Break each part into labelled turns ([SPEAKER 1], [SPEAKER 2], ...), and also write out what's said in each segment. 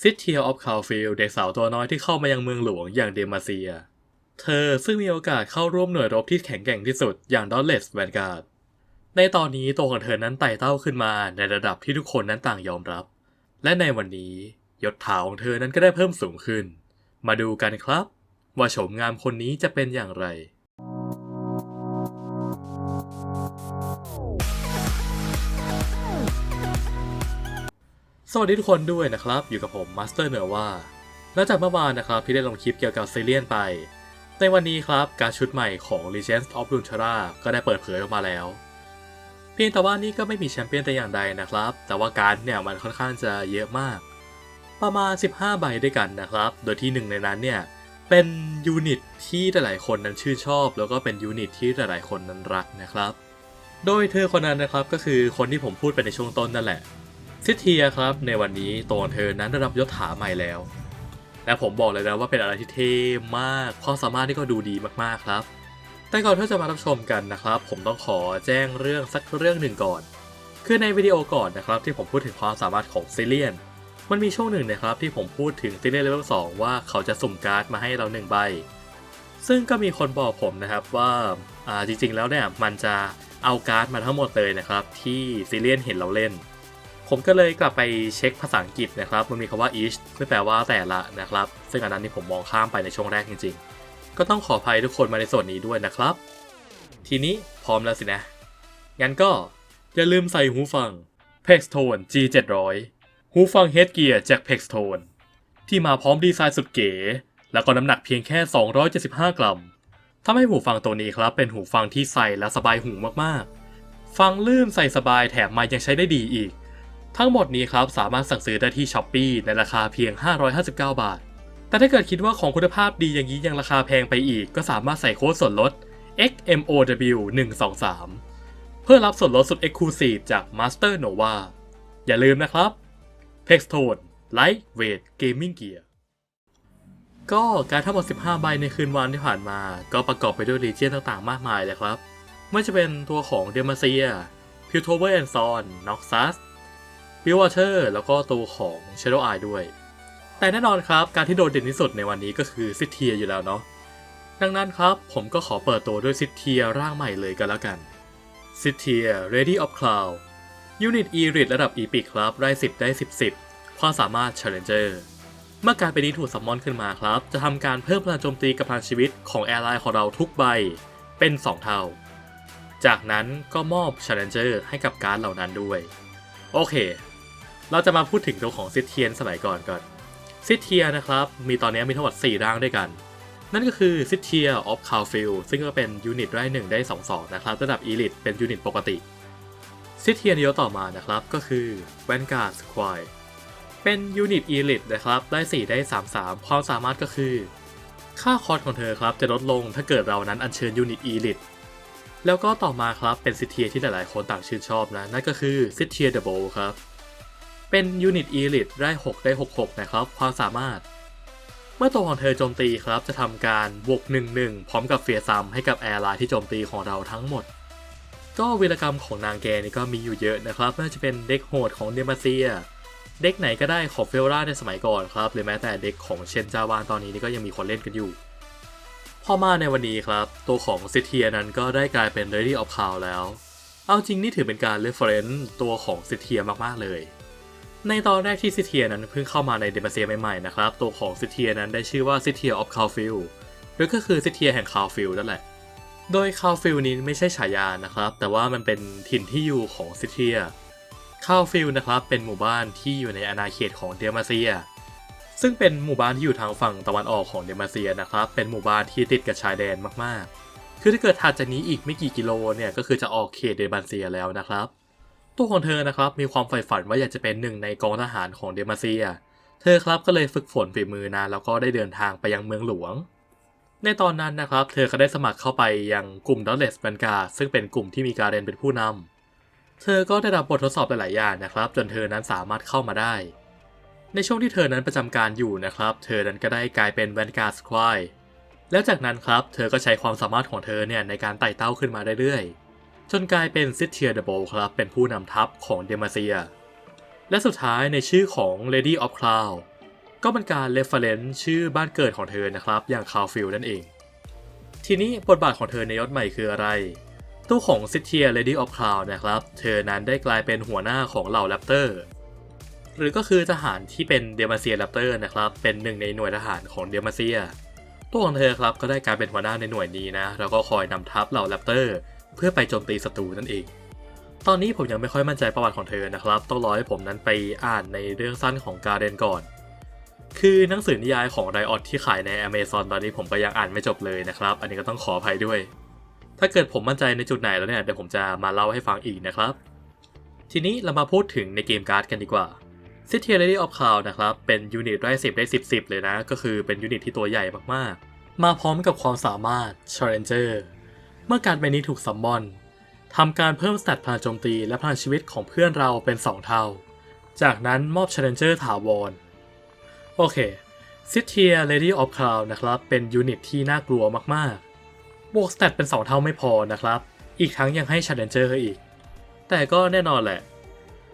[SPEAKER 1] ซิเทียออฟคาลฟิลเด็กสาวตัวน้อยที่เข้ามายังเมืองหลวงอย่างเดมาเซีย เธอซึ่งมีโอกาสเข้าร่วมหน่วยรบที่แข็งแกร่งที่สุดอย่างดอลเลสแวนการ์ดในตอนนี้ตัวของเธอนั้นไต่เต้าขึ้นมาในระดับที่ทุกคนนั้นต่างยอมรับ และในวันนี้ยศถาของเธอนั้นก็ได้เพิ่มสูงขึ้น มาดูกันครับ ว่าโฉมงามคนนี้จะเป็นอย่างไร สวัสดีทุกคนด้วยนะครับ อยู่กับผมมาสเตอร์เนอว่าหลังจากเมื่อวานนะครับที่ได้ลงคลิปเกี่ยวกับซีเรียนไป ในวันนี้ครับการชุดใหม่ของ Legends of Runeterra ก็ได้เปิดเผยออกมาแล้ว เพียงแต่ว่านี่ก็ไม่มีแชมเปี้ยนแต่อย่างใดนะครับ แต่ว่าการเนี่ยมันค่อนข้างจะเยอะมาก ประมาณ 15 ใบด้วยกันนะครับ โดยที่หนึ่งในนั้นเนี่ยเป็นยูนิตที่หลายๆคนนั้นชื่นชอบ แล้วก็เป็นยูนิตที่หลายๆคนนั้นรักนะครับ โดยเธอคนนั้นนะครับก็คือคนที่ผมพูดไปในช่วงต้นนั่นแหละ ซิเทียครับ ในวันนี้ตัวเธอนั้นได้รับยศถาใหม่แล้ว และผมบอกเลยนะว่าเป็นอะไรที่เท่มากความสามารถที่ก็ดูดีมากๆครับ แต่ก่อนที่จะมารับชมกันนะครับ ผมต้องขอแจ้งเรื่องสักเรื่องหนึ่งก่อน คือในวิดีโอก่อนนะครับที่ผมพูดถึงความสามารถของซิเลียน มันมีช่วงหนึ่งนะครับที่ผมพูดถึงซิเลียนเลเวล2ว่าเขาจะสุ่มการ์ดมาให้เราหนึ่งใบ ซึ่งก็มีคนบอกผมนะครับว่าอ่าจริงๆแล้วเนี่ยมันจะเอาการ์ดมาทั้งหมดเลยนะครับที่ซิเลียนเห็นเราเล่น ผมก็เลยกลับไปเช็คภาษาอังกฤษนะครับ มันมีคำว่า each ซึ่งแปลว่าแต่ละนะครับ ซึ่งอันนั้นนี่ผมมองข้ามไปในช่วงแรกจริง ๆ ก็ต้องขออภัยทุกคนมาในส่วนนี้ด้วยนะครับ ทีนี้พร้อมแล้วสินะ งั้นก็อย่าลืมใส่หูฟัง Pextone G700 หูฟัง Headgear จาก Pextone ที่มาพร้อมดีไซน์สุดเก๋ แล้วก็น้ำหนักเพียงแค่ 275 กรัมทำให้หูฟังตัวนี้ครับเป็นหูฟังที่ใส่และสบายหูมากๆ ฟังลื่นใส่สบายแถมมค์ยังใช้ได้ดีอีก ทั้งหมดนี้ครับสามารถสั่งซื้อได้ที่ s h อ p e e ในราคาเพียง 559 บาท แต่ถ้าเกิดคิดว่าของคุณภาพดีอย่างนี้ยังราคาแพงไปอีก ก็สามารถใส่โค้ดส่วนลด XMOW 123 เพื่อรับส่วนลดสุด Exclusive จาก Master Nova อย่าลืมนะครับ Pextone Lightweight Gaming Gear ก็การทั้งหมด 15 ใบในคืนวันที่ผ่านมา ก็ประกอบไปด้วยรีเจียนต่างๆ มากมายเลยครับ ไม่ว่าจะเป็นตัวของเดมาเซียพิวโทเวอร์แอนซอนน็อกซัส บิววอเตอร์แล้วก็ตัวของ Shadow Eye ด้วย แต่แน่นอนครับการที่โดดเด่นที่สุดในวันนี้ก็คือซิเทียอยู่แล้วเนาะดังนั้นครับผมก็ขอเปิดตัวด้วยซิเทียร่างใหม่เลยกันแล้วกันซิเทีย Ready of Cloud ยูนิต e r i t ระดับ Epic ครับได้ 10 ได้ 10 10 ความสามารถ Challenger เมื่อการเป็นนี้ถูกซัมมอนขึ้นมาครับ จะทำการเพิ่มพลังโจมตีกับพลังชีวิตของแอร์ไลน์ของเราทุกใบเป็น 2 เท่า จากนั้นก็มอบ Challenger ให้กับการเหล่านั้นด้วย โอเค เราจะมาพูดถึงตัวของซิเทียนสมัยก่อนก่อนซิเทียนะครับ มีตอนนี้มีทั้งหมด4ร่างด้วยกัน นั่นก็คือซิเทียออฟคาฟิลซึ่งก็เป็นยูนิตได้1ได้2 2นะครับระดับอีลิทเป็นยูนิตปกติซิเทียนยต่อมานะครับก็คือแวนการ์ดสควายเป็นยูนิตอีลิทนะครับได้ 4 ได้ 3 3 ความสามารถก็คือ ค่าคอร์สของเธอครับจะลดลงถ้าเกิดเรานั้นอัญเชิญยูนิตอีลิทแล้วก็ต่อมาครับเป็นซิเทียที่หลายๆ คนต่างชื่นชอบนะนั่นก็คือซิเทียเดอะโบครับ เป็นยูนิตอีลิทได้ 6 ได้ 66 นะครับ ความสามารถ เมื่อตัวของเธอโจมตีครับจะทำการบวก 1-1 พร้อมกับเฟียซัมให้กับแอร์ไลน์ที่โจมตีของเราทั้งหมด ก็วีรกรรมของนางแกนี่ก็มีอยู่เยอะนะครับไม่ว่าจะเป็นเด็กโหดของเดมาเซีย เด็กไหนก็ได้ของเฟลราในสมัยก่อนครับ หรือแม้แต่เด็กของเชนจาวานตอนนี้นี่ก็ยังมีคนเล่นกันอยู่พอมาในวันนี้ครับ ตัวของซิเทียนั้นก็ได้กลายเป็น Ready of Cloud แล้ว เอาจริงนี่ถือเป็นการ reference ตัวของซิเทียมากๆเลย ในตอนแรกที่ซิเทียนั้นเพิ่งเข้ามาในเดมาเซียใหม่ๆนะครับ ตัวของซิเทียนั้นได้ชื่อว่าซิเทีย of c a l f i l หรือก็คือซิเทียแห่ง c a l f i l นั่นแหละ โดย c a l f i l นี้ไม่ใช่ฉายานะครับ แต่ว่ามันเป็นถิ่นที่อยู่ของซิเทีย c a l f i l นะครับเป็นหมู่บ้านที่อยู่ในอาณาเขตของเดมาเซีย ซึ่งเป็นหมู่บ้านที่อยู่ทางฝั่งตะวันออกของเดมาเซียนะครับ เป็นหมู่บ้านที่ติดกับชายแดนมากๆ คือถ้าเกิดถัดจากนี้อีกไม่กี่กิโลเนี่ยก็คือจะออกเขตเดมาเซียแล้วนะครับ ตัวของเธอนะครับมีความใฝ่ฝันว่าอยากจะเป็นหนึ่งในกองทหารของเดมาเซีย เธอครับก็เลยฝึกฝนฝีมือนานแล้วก็ได้เดินทางไปยังเมืองหลวง ในตอนนั้นนะครับ เธอก็ได้สมัครเข้าไปยังกลุ่มดอลเลสแบนกาซึ่งเป็นกลุ่มที่มีการเรนเป็นผู้นำเธอก็ได้รับบททดสอบหลายๆอย่างนะครับ จนเธอนั้นสามารถเข้ามาได้ ในช่วงที่เธอนั้นประจำการอยู่นะครับ เธอนั้นก็ได้กลายเป็นแวนการ์สควายแล้วจากนั้นครับ เธอก็ใช้ความสามารถของเธอเนี่ยในการไต่เต้าขึ้นมาเรื่อยๆ จนกลายเป็นซิเทียเดโบครับเป็นผู้นำทัพของเดมาเซีย และสุดท้ายในชื่อของ Lady of Cloud ก็เป็นการเรฟเฟรนซ์ชื่อบ้านเกิดของเธอนะครับ อย่างคาฟิลนั่นเอง ทีนี้บทบาทของเธอในยศใหม่คืออะไร ตู้ของซิเทีย Lady of Cloud นะครับ เธอนั้นได้กลายเป็นหัวหน้าของเหล่าแรปเตอร์ หรือก็คือทหารที่เป็นเดมาเซียแรปเตอร์นะครับ เป็นหนึ่งในหน่วยทหารของเดมาเซีย ตัวของเธอครับก็ได้กลายเป็นหัวหน้าในหน่วยนี้นะ แล้วก็คอยนำทัพเหล่าแรปเตอร์ เพื่อไปโจมตีศัตรูนั่นเอง ตอนนี้ผมยังไม่ค่อยมั่นใจประวัติของเธอนะครับ ต้องรอให้ผมนั้นไปอ่านในเรื่องสั้นของการเดนก่อน คือหนังสือนิยายของไรออดที่ขายใน Amazon ตอนนี้ผมก็ยังอ่านไม่จบเลยนะครับ อันนี้ก็ต้องขออภัยด้วย ถ้าเกิดผมมั่นใจในจุดไหนแล้วเนี่ยเดี๋ยวผมจะมาเล่าให้ฟังอีกนะครับ ทีนี้เรามาพูดถึงในเกมการ์ดกันดีกว่า c i t y Lady of Cloud นะครับเป็นยูนิตได้10ได้10 10 เลยนะ ก็คือเป็นยูนิตที่ตัวใหญ่มากๆ มาพร้อมกับความสามารถ Challenger เมื่อการใบนี้ถูกซัมมอนทำการเพิ่มสแตทพลังโจมตีและพลังชีวิตของเพื่อนเราเป็น 2 เท่า จากนั้นมอบ Challenger ถาวร โอเค c i t y Lady of Cloud นะครับ เป็นยูนิตที่น่ากลัวมากๆ บวกสแตทเป็น 2 เท่าไม่พอนะครับ อีกทั้งยังให้ Challenger อีก แต่ก็แน่นอนแหละ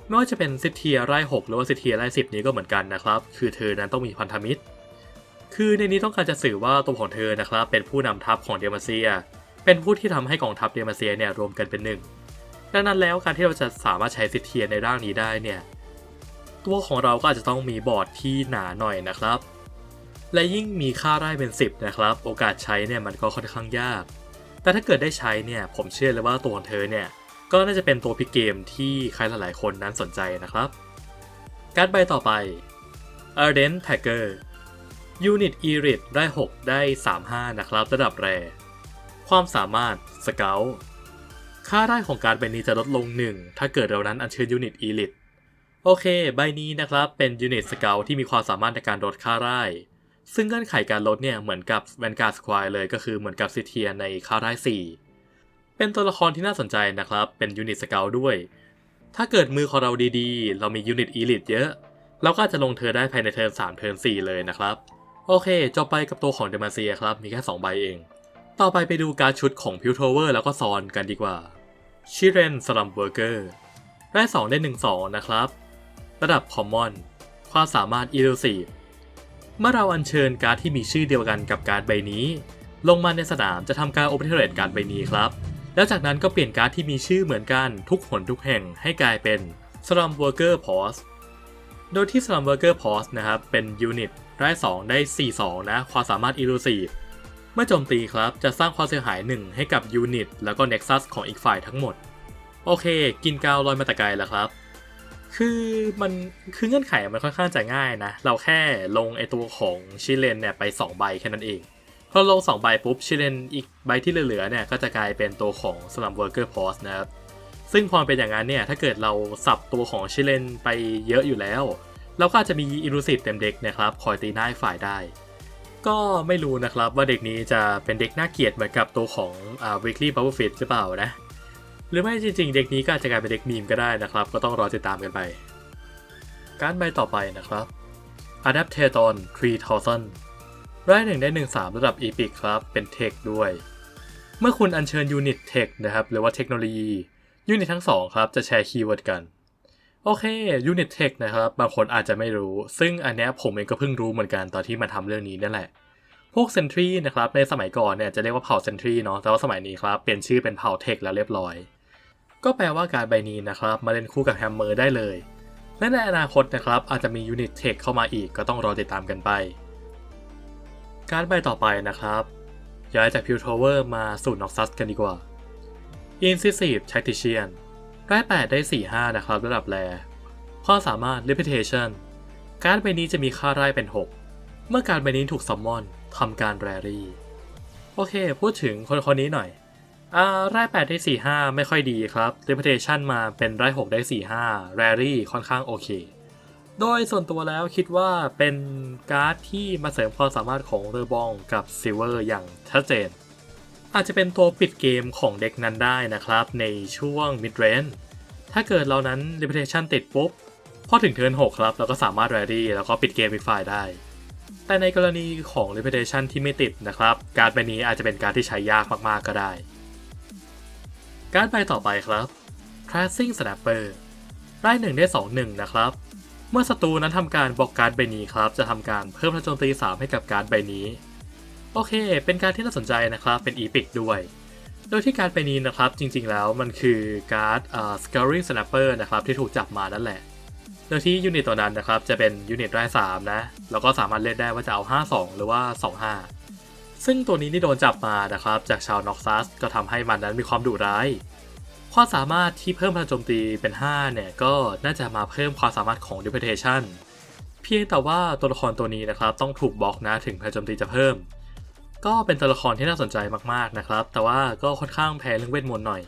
[SPEAKER 1] ไม่ว่าจะเป็นซิเทียไร่6หรือว่าซิเทียไร่10 นี้ก็เหมือนกันนะครับ คือเธอนั้นต้องมีพันธมิตร คือในนี้ต้องการจะสื่อว่าตัวของเธอนะครับ เป็นผู้นำทัพของเดมาเซีย เป็นผู้ที่ทำให้กองทัพเดมาเซียเนี่ยรวมกันเป็นหนึ่งดังนั้นแล้วการที่เราจะสามารถใช้ซิเทียในร่างนี้ได้เนี่ยตัวของเราก็อาจจะต้องมีบอร์ดที่หนาหน่อยนะครับ และยิ่งมีค่าไร่เป็น 10 นะครับ โอกาสใช้เนี่ยมันก็ค่อนข้างยาก แต่ถ้าเกิดได้ใช้เนี่ยผมเชื่อเลยว่าตัวของเธอเนี่ยก็น่าจะเป็นตัวพิกเกมที่ใครหลายๆคนนั้นสนใจนะครับ การ์ดใบต่อไป Ardent Tagger ยูนิต e r i t ได้ 6 ได้ 35 นะครับ ระดับแร ความสามารถ Scout ค่าได้ของการใบนี้จะลดลง 1 ถ้าเกิดเรานั้นอัญเชิญยูนิต e l i t โอเค ใบนี้นะครับเป็นยูนิต Scout ที่มีความสามารถในการลดค่าได้ซึ่งเงื่อนไขการลดเนี่ยเหมือนกับ Vanguard Squire เลยก็คือเหมือนกับซิเทียในค่าได้4 เป็นตัวละครที่น่าสนใจนะครับ เป็นยูนิตสเกลด้วย ถ้าเกิดมือของเราดีๆ เรามียูนิตอีลิทเยอะเราก็จจะลงเธอได้ภายในเทิร์น3เทิร์น4เลยนะครับ โอเคจบไปกับตัวของเดมาเซียครับ มีแค่ 2 ใบเอง ต่อไปไปดูการชุดของพิวโทเวอร์แล้วก็ซอนกันดีกว่า ชิเรนสลัมเบอร์เกอร์ได้2ได้1 2 นะครับ ระดับคอมมอน ความสามารถอี l ล s ีเมื่อเราอัญเชิญการ์ดที่มีชื่อเดียวกันกับการ์ดใบนี้ ลงมาในสนามจะทำการโอเปอเรตการ์ดใบนี้ครับ แล้วจากนั้นก็เปลี่ยนการ์ดที่มีชื่อเหมือนกันทุกหนทุกแห่งให้กลายเป็น Slum Worker Pause โดยที่ Slum Worker Pause นะครับเป็นยูนิตได้2ได้ 4 2 นะ ความสามารถ Elusive เมื่อโจมตีครับจะสร้างความเสียหาย 1 ให้กับยูนิตแล้วก็ Nexus ของอีกฝ่ายทั้งหมด โอเค กินกาวลอยมาแต่ไกลแล้วครับ คือมันคือเงื่อนไขมันค่อนข้างจะง่ายนะ เราแค่ลงไอตัวของชิเลนเนี่ยไป 2 ใบแค่นั้นเองพอลง 2 ใบปุ๊บชิเลนอีกใบที่เหลือเนี่ยก็จะกลายเป็นตัวของ Slum Worker Pause นะครับซึ่งพอเป็นอย่างนั้นเนี่ยถ้าเกิดเราสับตัวของชิเลนไปเยอะอยู่แล้ว เราก็อาจจะมีอิรูสิตเต็มเด็กนะครับคอยตีหน้าฝ่ายได้ ก็ไม่รู้นะครับว่าเด็กนี้จะเป็นเด็กน่าเกลียดเหมือนกับตัวของอ่า Weekly Power Fit หรือเปล่านะ หรือไม่จริง ๆ เด็กนี้ก็อาจจะกลายเป็นเด็กมีมก็ได้นะครับ ก็ต้องรอติดตามกันไป การใบต่อไปนะครับ Adaptaton 3000ได้หนึ่งได้หนึ่งสามระดับ Epic ครับ เป็นเทคด้วย เมื่อคุณอัญเชิญยูนิตเทคนะครับ หรือว่าเทคโนโลยียูนิตทั้งสองครับจะแชร์คีย์เวิร์ดกัน โอเคยูนิตเทคนะครับ บางคนอาจจะไม่รู้ ซึ่งอันเนี้ยผมเองก็เพิ่งรู้เหมือนกันตอนที่มาทำเรื่องนี้นั่นแหละ พวกเซนทรีนะครับ ในสมัยก่อนเนี่ยจะเรียกว่าเผ่าเซนทรีเนาะ แต่ว่าสมัยนี้ครับเปลี่ยนชื่อเป็นเผ่าเทคแล้วเรียบร้อย ก็แปลว่าการใบนี้นะครับ มาเล่นคู่กับแฮมเมอร์ได้เลย และในอนาคตนะครับอาจจะมียูนิตเทคเข้ามาอีกก็ต้องรอติดตามกันไป การใบต่อไปนะครับ ย้ายจากพิวทาวเวอร์มาสู่น็อกซัสกันดีกว่า Incisive Tactician ได้8ได้4 5นะครับระดับแรความสามารถ Reputation การดใบนี้จะมีค่าไร่เป็น 6 เมื่อการดใบนี้ถูกซัมมอนทำการแรรี่ โอเค พูดถึงคนคนนี้หน่อยอ่าไร่8ได้4 5 ไม่ค่อยดีครับ Reputation มาเป็นไร่6ได้4 5 Rary ค่อนข้างโอเค โดยส่วนตัวแล้วคิดว่าเป็นการ์ดที่มาเสริมความสามารถของเรือบองกับซิลเวอร์อย่างชัดเจน อาจจะเป็นตัวปิดเกมของเด็กนั้นได้นะครับ ในช่วง mid range ถ้าเกิดเรานั้น reputation ติดปุ๊บ พอถึงเทิร์น6ครับ เราก็สามารถ ready แล้วก็ปิดเกมอีกฝ่ายได้ แต่ในกรณีของ reputation ที่ไม่ติดนะครับ การใบนี้อาจจะเป็นการที่ใช้ยากมากๆก็ได้ การ์ดใบต่อไปครับ Tracing Snapper ได้1ได้2 1นะครับ เมื่อศัตรูนั้นทำการบล็อกการ์ดใบนี้ครับ จะทำการเพิ่มพลังโจมตี3ให้กับการ์ดใบนี้ โอเค เป็นการที่น่าสนใจนะครับ เป็นอีพิกด้วย โดยที่การ์ดใบนี้นะครับ จริงๆแล้วมันคือการ์ดอ่า Scouring Snapper นะครับ ที่ถูกจับมานั่นแหละ โดยที่ยูนิตตัวนั้นนะครับ จะเป็นยูนิตไร้3นะ แล้วก็สามารถเล่นได้ว่าจะเอา 5-2 หรือว่า 2-5 ซึ่งตัวนี้ที่โดนจับมานะครับ จากชาวน็อกซัสก็ทำให้มันนั้นมีความดุร้ายความสามารถที่เพิ่มพลังโจมตีเป็น 5 เนี่ย ก็น่าจะมาเพิ่มความสามารถของ Deportation เพียงแต่ว่าตัวละครตัวนี้นะครับ ต้องถูกบล็อกนะถึงพลังโจมตีจะเพิ่ม ก็เป็นตัวละครที่น่าสนใจมากๆนะครับ แต่ว่าก็ค่อนข้างแพ้เรื่องเวทมนต์หน่อย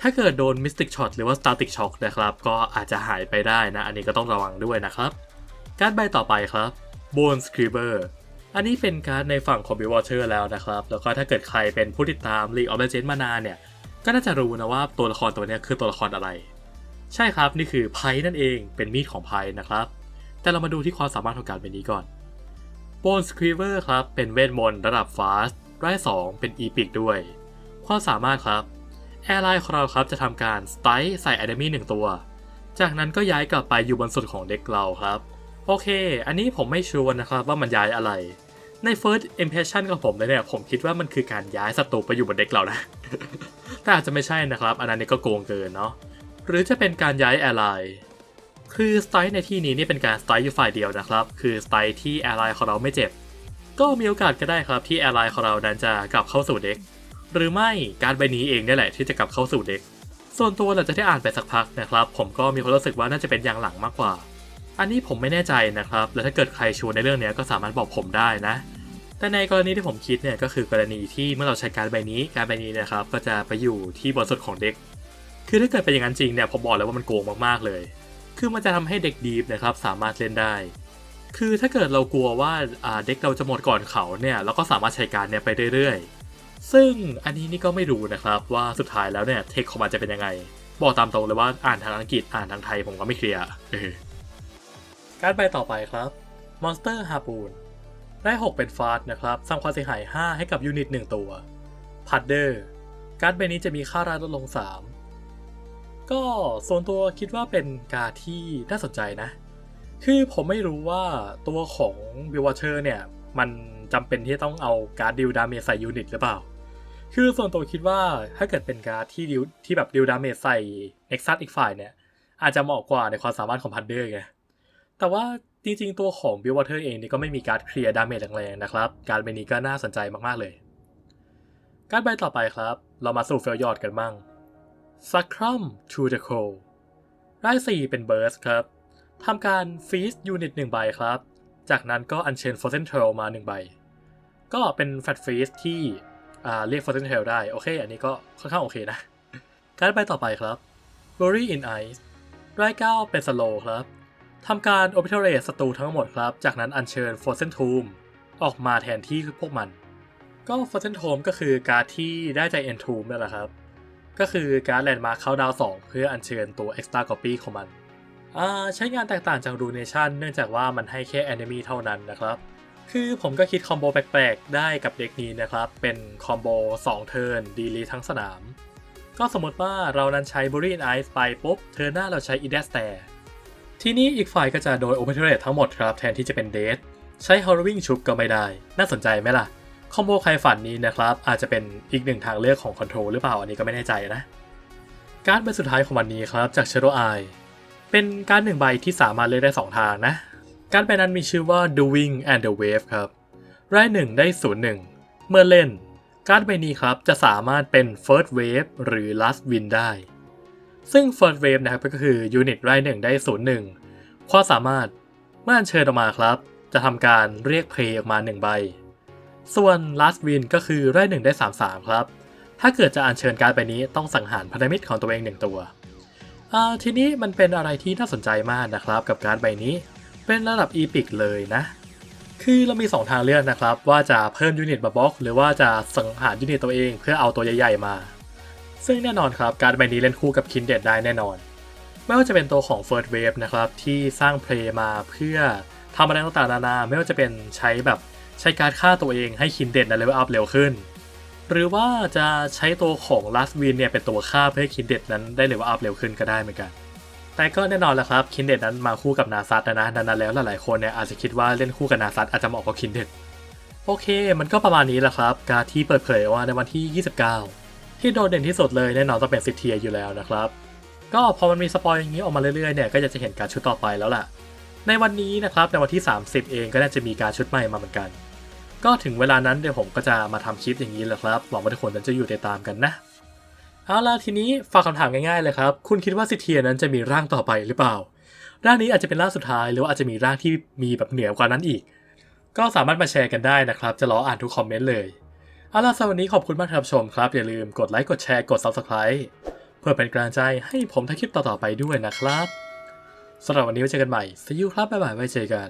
[SPEAKER 1] ถ้าเกิดโดน Mystic Shot หรือว่า Static Shock นะครับ ก็อาจจะหายไปได้นะ อันนี้ก็ต้องระวังด้วยนะครับ การ์ดใบต่อไปครับ Bone Scriber อันนี้เป็นการ์ดในฝั่งของ Bill Watcher แล้วนะครับ แล้วก็ถ้าเกิดใครเป็นผู้ติดตาม League of Legends มานานเนี่ย ก็น่าจะรู้นะว่าตัวละครตัวนี้คือตัวละครอะไร ใช่ครับนี่คือไพ่นั่นเองเป็นมีดของไพ่นะครับ แต่เรามาดูที่ความสามารถของการเป็นนี้ก่อน Bone Scriber ครับเป็นเวทมนต์ระดับ Fast ไร้2เป็น Epic ด้วย ความสามารถครับแอร์ไลน์ของเราครับจะทำการสไตล์ใส่ Enemy 1ตัว จากนั้นก็ย้ายกลับไปอยู่บนสุดของเด็กเราครับ โอเค อันนี้ผมไม่ชัวร์นะครับว่ามันย้ายอะไร ใน First Impression ของผมเลยเนี่ยผมคิดว่ามันคือการย้ายศัตรูไปอยู่บนเด็กเรานะ แต่อาจจะไม่ใช่นะครับ อันนั้นก็โกงเกินเนาะ หรือจะเป็นการย้ายแอร์ไลน์ คือสไตล์ในที่นี้นี่เป็นการสไตล์อยู่ฝ่ายเดียวนะครับ คือสไตล์ที่แอร์ไลน์ของเราไม่เจ็บ ก็มีโอกาสก็ได้ครับที่แอร์ไลน์ของเรานั้นจะกลับเข้าสู่เด็ก หรือไม่การใบนี้เองนี่แหละที่จะกลับเข้าสู่เด็ก ส่วนตัวหลังจากที่อ่านไปสักพักนะครับ ผมก็มีความรู้สึกว่าน่าจะเป็นอย่างหลังมากกว่า อันนี้ผมไม่แน่ใจนะครับ และถ้าเกิดใครชวนในเรื่องนี้ก็สามารถบอกผมได้นะ แต่ในกรณีที่ผมคิดเนี่ยก็คือกรณีที่เมื่อเราใช้การใบนี้ การใบนี้นะครับก็จะไปอยู่ที่บนสุดของเด็ก คือถ้าเกิดเป็นอย่างนั้นจริงเนี่ยผมบอกเลยว่ามันโกงมากๆเลย คือมันจะทำให้เด็กดีฟนะครับสามารถเล่นได้ คือถ้าเกิดเรากลัวว่าเด็กเราจะหมดก่อนเขาเนี่ยเราก็สามารถใช้การเนี่ยไปเรื่อยๆ ซึ่งอันนี้นี่ก็ไม่รู้นะครับว่าสุดท้ายแล้วเนี่ยเทคของมันจะเป็นยังไง บอกตามตรงเลยว่าอ่านทางอังกฤษอ่านทางไทยผมก็ไม่เคลียร์การดใบต่อไปครับ Monster Harpoon ได้ 6 เป็นฟาสนะครับสร้างความเสียหาย 5 ให้กับยูนิต 1 ตัวพัดเดอร์การ์ดใบนี้จะมีค่าราลดลง 3 ก็ส่วนตัวคิดว่าเป็นการดที่น่าสนใจนะ คือผมไม่รู้ว่าตัวของบิววอเชอร์เนี่ย มันจำเป็นที่ต้องเอาการ์ดดิวดาเมจใส่ยูนิตหรือเปล่า คือส่วนตัวคิดว่าถ้าเกิดเป็นการ์ดที่ดิวที่แบบดิวดาเมจใส่เน็กซัสอีกฝ่ายเนี่ย อาจจะเหมาะกว่าในความสามารถของพันเดอร์ไง แต่ว่าจริงๆ ตัวของบิววอเทอร์เองนี่ก็ไม่มีการ์ดเคลียร์ดาเมจแรงๆนะครับ การดใบนี้ก็น่าสนใจมากๆเลย การดใบต่อไปครับ เรามาสู่เฟลยอดกันบ้าง Sacrum to the Cold ได้4เป็นเบิร์สครับทำการฟีสยูนิต1ใบครับ จากนั้นก็อัญเชิญ Frozen Trail มา1ใบ ก็เป็นแฟตฟีสที่เรียก Frozen Trail ได้ โอเค อันนี้ก็ค่อนข้างโอเคนะ การดใบต่อไปครับ Glory in Ice ได้9เป็นสโลครับทำการ Obliterate ศัตรูทั้งหมดครับ จากนั้นอัญเชิญ Frozen Tomb ออกมาแทนที่พวกมัน ก็ Frozen Tomb ก็คือการที่ได้ใจ Entomb นั่นแหละครับ ก็คือการแลนด์มาร์คเข้าดาว 2 เพื่ออัญเชิญตัว Extra Copy ของมันใช้งานแตกต่างจาก Runation เนื่องจากว่ามันให้แค่ Enemy เท่านั้นนะครับ คือผมก็คิดคอมโบแปลกๆ ได้กับเด็กนี้นะครับ เป็นคอมโบ2เทิร์นดีลีทั้งสนาม ก็สมมติว่าเรานั้นใช้ b u r in Ice ไปปุ๊บ เทิร์นหน้าเราใช้ e d a s t a r ทีนี้อีกฝ่ายก็จะโดย Obliterate ทั้งหมดครับ แทนที่จะเป็นเดทใช้ Harrowing ชุบก็ไม่ได้ น่าสนใจไหมล่ะ คอมโบใครฝันนี้นะครับ อาจจะเป็นอีกหนึ่งทางเลือกของ Control หรือเปล่าอันนี้ก็ไม่แน่ใจนะ การ์ดใบสุดท้ายของวันนี้ครับจาก Shadow Eye เป็นการ์ดหนึ่งใบที่สามารถเลือกได้ 2 ทางนะ การ์ดใบนั้นมีชื่อว่า Doing and the Wave ครับรายหนึ่งได้ศูนย์หนึ่งเมื่อเล่น การ์ดใบนี้ครับจะสามารถเป็น First Wave หรือ Last Win ได้ ซึ่ง First Wave นะครับก็คือยูนิตรายหนึ่งได้ศูนย์หนึ่งความสามารถเมื่ออัญเชิญออกมาครับ จะทำการเรียกเพลย์ออกมา 1 ใบ ส่วน Last Win ก็คือรายหนึ่งได้ 3 3 ครับ ถ้าเกิดจะอัญเชิญการ์ดใบนี้ต้องสังหารพันธมิตรของตัวเอง 1 ตัวทีนี้มันเป็นอะไรที่น่าสนใจมากนะครับ กับการใบนี้ เป็นระดับอีพิกเลยนะ คือเรามี 2 ทางเลือกนะครับ ว่าจะเพิ่มยูนิตมาบล็อก หรือว่าจะสังหารยูนิตตัวเองเพื่อเอาตัวใหญ่ๆมา ซึ่งแน่นอนครับการใบนี้เล่นคู่กับคินเดดได้แน่นอน ไม่ว่าจะเป็นตัวของ First Wave นะครับที่สร้างเพลย์มาเพื่อทำอะไรต่างๆนานาไม่ว่าจะเป็นใช้แบบ ใช้การฆ่าตัวเองให้คินเดดในเลเวลอัพเร็วขึ้น หรือว่าจะใช้ตัวของ Last Win เนี่ยเป็นตัวฆ่าเพื่อให้คินเดดนั้นได้เลเวลอัพเร็วขึ้นก็ได้เหมือนกัน แต่ก็แน่นอนแหละครับคินเดตนั้นมาคู่กับนาซัตนะนะดังนั้นแล้วหลายๆคนเนี่ยอาจจะคิดว่าเล่นคู่กับนาซัตอาจจะเหมาะกับคินเดตโอเค มันก็ประมาณนี้แหละครับ การที่เปิดเผยว่าในวันที่ 29 ที่โดดเด่นที่สุดเลยแน่นอนต้องเป็นซิเทียอยู่แล้วนะครับ ก็พอมันมีสปอยอย่างนี้ออกมาเรื่อยๆเนี่ยก็จะเห็นการชุดต่อไปแล้วล่ะ ในวันนี้นะครับในวันที่ 30 เองก็น่าจะมีการชุดใหม่มาเหมือนกัน ก็ถึงเวลานั้นเดี๋ยวผมก็จะมาทำคลิปอย่างนี้แหละครับ หวังว่าทุกคนนั้นจะอยู่ติดตามกันนะ เอาล่ะทีนี้ฝากคำถามง่ายๆเลยครับ คุณคิดว่าซิเทียนั้นจะมีร่างต่อไปหรือเปล่า ร่างนี้อาจจะเป็นร่างสุดท้าย หรือว่าอาจจะมีร่างที่มีแบบเหนือกว่านั้นอีก ก็สามารถมาแชร์กันได้นะครับ จะรออ่านทุกคอมเมนต์เลย เอาล่ะสำหรับวันนี้ขอบคุณมากครับชมครับ อย่าลืมกดไลค์กดแชร์กด Subscribe เพื่อเป็นกำลังใจให้ผมทำคลิปต่อๆไปด้วยนะครับสำหรับวันนี้ไว้เจอกันใหม่ see you ครับบ๊ายบายไว้เจอกัน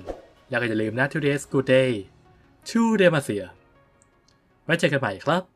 [SPEAKER 1] แล้วก็อย่าลืมนะ today's good day ชูเดมาเซีย ไว้เจอกันใหม่ครับ